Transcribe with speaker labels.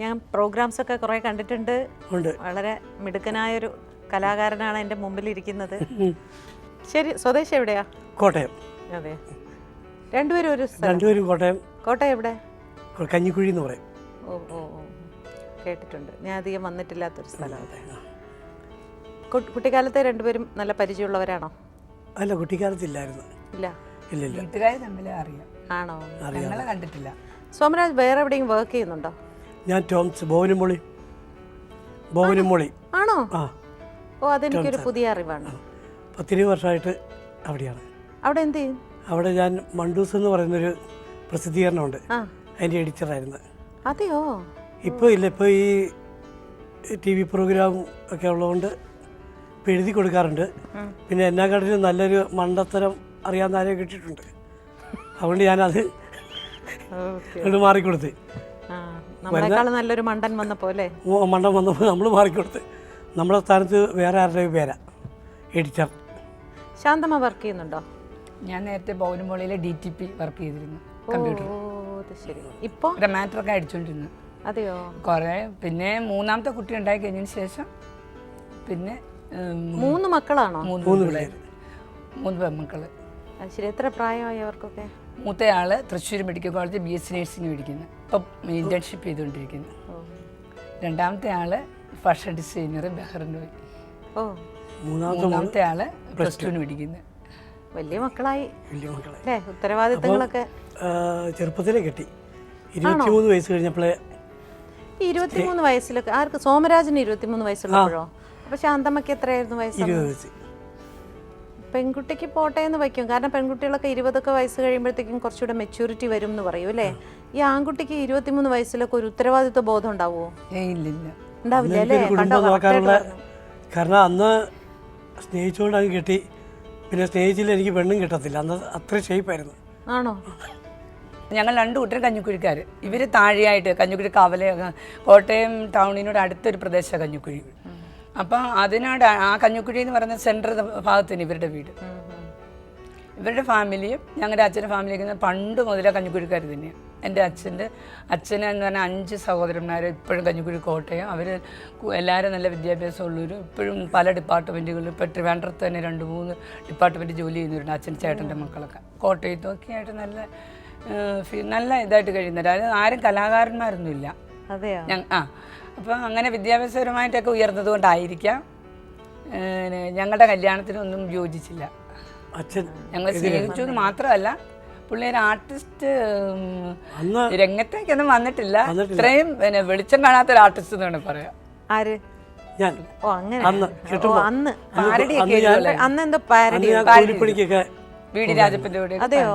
Speaker 1: ഞാൻ പ്രോഗ്രാംസ് ഒക്കെ കുറേ കണ്ടിട്ടുണ്ട്. വളരെ മിടുക്കനായൊരു കലാകാരനാണ് എന്റെ മുമ്പിലിരിക്കുന്നത്. ശരി സ്വദേശം എവിടെയാ?
Speaker 2: കോട്ടയം.
Speaker 1: അതെ. രണ്ടുപേരും ഒരു
Speaker 2: രണ്ടുപേരും കോട്ടയം.
Speaker 1: കോട്ടയം എവിടെ?
Speaker 2: കഞ്ഞിക്കുഴി എന്ന് പറയും.
Speaker 1: ഓ ഓ കേട്ടിട്ടുണ്ട്. ഞാൻ അധികം വന്നിട്ടില്ലാത്തൊരു സ്ഥലം കുട്ടിക്കാലത്തെ രണ്ടുപേരും നല്ല പരിചയമുള്ളവരാണോ?
Speaker 2: അല്ല കുട്ടിക്കാലത്തില്ലായിരുന്നു.
Speaker 1: ഇല്ല.
Speaker 2: ഇല്ല ഇല്ല
Speaker 3: വീട്ടുകാർ തമ്മിൽ അറിയാം.
Speaker 1: ആണോ?
Speaker 3: ഞങ്ങളെ കണ്ടിട്ടില്ല.
Speaker 1: സോമരാജ് വേറെ എവിടെയും വർക്ക് ചെയ്യുന്നുണ്ടോ?
Speaker 2: ഞാൻ ടോംസ് ബോവനുമൊളി. ബോവനുമൊളി.
Speaker 1: ആണോ?
Speaker 2: ആ.
Speaker 1: ഓ അതെനിക്കൊരു പുതിയ അറിവാണ്.
Speaker 2: പത്തിരുപത് വർഷമായിട്ട് അവിടെയാണ്.
Speaker 1: അവിടെ എന്ത് ചെയ്യും?
Speaker 2: അവിടെ ഞാൻ മണ്ടൂസ് എന്ന് പറയുന്നൊരു പ്രസിദ്ധീകരണമുണ്ട്.
Speaker 1: ആ.
Speaker 2: അതിന്റെ എഡിറ്ററായിരുന്നു.
Speaker 1: അതെയോ?
Speaker 2: ഇപ്പോൾ ഇല്ല ഇപ്പോൾ ഈ ടി വി പ്രോഗ്രാം ഒക്കെ ഉള്ളതുകൊണ്ട് ഇപ്പോൾ എഴുതി കൊടുക്കാറുണ്ട്. പിന്നെ എന്നെക്കാട്ടിലും നല്ലൊരു മണ്ടത്തരം അറിയാവുന്ന ആരെയും കിട്ടിയിട്ടുണ്ട്. അതുകൊണ്ട് ഞാനത്
Speaker 1: ഓക്കെ.
Speaker 2: അങ്ങോട്ട് മാറിക്കൊടുത്ത്.
Speaker 1: നമ്മളെക്കാളും നല്ലൊരു മണ്ടൻ വന്നപ്പോൾ അല്ലേ?
Speaker 2: ഓ, മണ്ടൻ വന്നപ്പോൾ നമ്മൾ മാറിക്കൊടുത്ത്. നമ്മുടെ സ്ഥാനത്ത് വേറെ ആരുടെ പേരാ? എഡിറ്റർ.
Speaker 1: ശാന്തമ്മ വർക്ക് ചെയ്യുന്നുണ്ടോ?
Speaker 3: ഞാൻ നേരത്തെ പൗരമോളിയിലെ ഡി ടി പി വർക്ക് ചെയ്തിരുന്നു. കമ്പ്യൂട്ടർ.
Speaker 1: ശരി. ഇപ്പൊ?
Speaker 3: ഇവിടെ മാറ്ററൊക്കെ അടിച്ചുകൊണ്ടിരുന്നു
Speaker 1: അതെയോ?
Speaker 3: കുറേ പിന്നെ മൂന്നാമത്തെ കുട്ടി ഉണ്ടായി കഴിഞ്ഞതിന് ശേഷം പിന്നെ
Speaker 1: മൂന്ന് മക്കളാണോ?
Speaker 3: മൂന്ന് പിള്ളേർ മൂന്ന് പെൺമക്കൾ.
Speaker 1: അത് ശരി എത്ര പ്രായമായി അവർക്കൊക്കെ
Speaker 3: മൂത്തയാൾ Thrissur medical college B S C nursing പഠിക്കുന്നു. ഇപ്പം ഇന്റേൺഷിപ്പ് ചെയ്തുകൊണ്ടിരിക്കുന്നു.
Speaker 1: ഓ.
Speaker 3: രണ്ടാമത്തെ ആൾ ഫാഷൻ ഡിസൈനർ ബഹ്റിന് പോയി
Speaker 1: ഓ.
Speaker 2: മൂന്നാമത്തെ
Speaker 3: ആൾ പ്ലസ് ടു. പഠിക്കുന്നു.
Speaker 1: വലിയ മക്കളായി.
Speaker 2: വലിയ
Speaker 1: അല്ലേ? ഉത്തരവാദിത്തങ്ങളൊക്കെ.
Speaker 2: ചെറുപ്പത്തിലേ കെട്ടി. ഇരുപത്തിമൂന്ന് വയസ്സ് കഴിഞ്ഞപ്പോഴേ
Speaker 1: ഇരുപത്തിമൂന്ന് വയസ്സിലൊക്കെ. ആർക്ക്? സോമരാജന് ഇരുപത്തിമൂന്ന് വയസ്സുള്ളപ്പോഴോ? അപ്പൊ ശാന്തമ്മക്ക് എത്രയായിരുന്നു വയസ്സ്
Speaker 2: ഇരുപത് വയസ്സ്.
Speaker 1: പെൺകുട്ടിക്ക് പോട്ടെ എന്ന് വയ്ക്കും. കാരണം പെൺകുട്ടികളൊക്കെ ഇരുപതൊക്കെ വയസ്സ് കഴിയുമ്പോഴത്തേക്കും കുറച്ചുകൂടെ മെച്യൂരിറ്റി വരും എന്ന് പറയും അല്ലേ? ഈ ആൺകുട്ടിക്ക് ഇരുപത്തിമൂന്ന് വയസ്സിലൊക്കെ ഒരു ഉത്തരവാദിത്വ ബോധം ഉണ്ടാവുമോ
Speaker 3: ഇല്ലില്ല
Speaker 1: ഉണ്ടാവില്ല അല്ലേ.
Speaker 2: കാരണം അന്ന് സ്നേഹിച്ചുകൊണ്ട് അങ്ങ് കിട്ടി പിന്നെ സ്നേഹിച്ചില്ല എനിക്ക് പെണ്ണും കിട്ടത്തില്ല. അന്ന് അത്ര ഷേപ്പായിരുന്നു
Speaker 1: ആണോ?
Speaker 3: ഞങ്ങൾ രണ്ട് കൂട്ടരും കഞ്ഞിക്കുഴിക്കാർ ഇവർ താഴെയായിട്ട് കഞ്ഞിക്കുഴി കവല കോട്ടയം ടൗണിനോട് അടുത്തൊരു പ്രദേശമാണ് കഞ്ഞിക്കുഴി. അപ്പം അതിനോട് ആ കഞ്ഞുക്കുഴി എന്ന് പറയുന്ന സെന്റർ ഭാഗത്തിന് ഇവരുടെ വീട്. ഇവരുടെ ഫാമിലിയും ഞങ്ങളുടെ അച്ഛന്റെ ഫാമിലിയൊക്കെ പണ്ട് മുതലേ കഞ്ഞിക്കുഴിക്കാർ തന്നെയാണ് എന്റെ അച്ഛന്റെ അച്ഛന് എന്ന് പറഞ്ഞാൽ അഞ്ച് സഹോദരന്മാർ ഇപ്പോഴും കഞ്ഞിക്കുഴി കോട്ടയം. അവർ എല്ലാവരും നല്ല വിദ്യാഭ്യാസം ഉള്ളവരും ഇപ്പോഴും പല ഡിപ്പാർട്ട്മെന്റുകളിലും ഇപ്പോൾ ട്രിവാൻഡ്രത്ത് തന്നെ രണ്ട് മൂന്ന് ഡിപ്പാർട്ട്മെന്റ് ജോലി ചെയ്യുന്നവരുണ്ട് അച്ഛൻ ചേട്ടന്റെ മക്കളൊക്കെ. കോട്ടയത്തൊക്കെ ആയിട്ട് നല്ല നല്ല ഇതായിട്ട് കഴിയുന്നവർ അതായത് ആരും കലാകാരന്മാരൊന്നുമില്ല. ആ. അപ്പോൾ അങ്ങനെ വിദ്യാഭ്യാസപരമായിട്ടൊക്കെ ഉയർന്നത് കൊണ്ടായിരിക്കാം ഏഹ്, ഞങ്ങളുടെ കല്യാണത്തിനൊന്നും യോജിച്ചില്ല.
Speaker 2: അച്ഛൻ
Speaker 3: ഞങ്ങൾ സ്നേഹിച്ചു എന്ന് മാത്രമല്ല പുള്ളി ഒരു ആർട്ടിസ്റ്റ്
Speaker 2: അന്ന്
Speaker 3: രംഗത്തേക്കൊന്നും വന്നിട്ടില്ല. ഇത്രയും പിന്നെ വെളിച്ചം കാണാത്ത ഒരു ആർട്ടിസ്റ്റ് എന്ന് പറയാം.
Speaker 1: ആര്?
Speaker 2: ഞാൻ.
Speaker 1: ഓ അങ്ങനെ.
Speaker 2: അന്ന്
Speaker 1: അന്ന്. എന്തോ പാരഡി
Speaker 2: അന്ന് ഞാൻ കൂലിപ്പണിക്കൊക്കെ
Speaker 3: വി ഡി രാജപ്പന്റെ കൂടെ
Speaker 1: അതെയോ?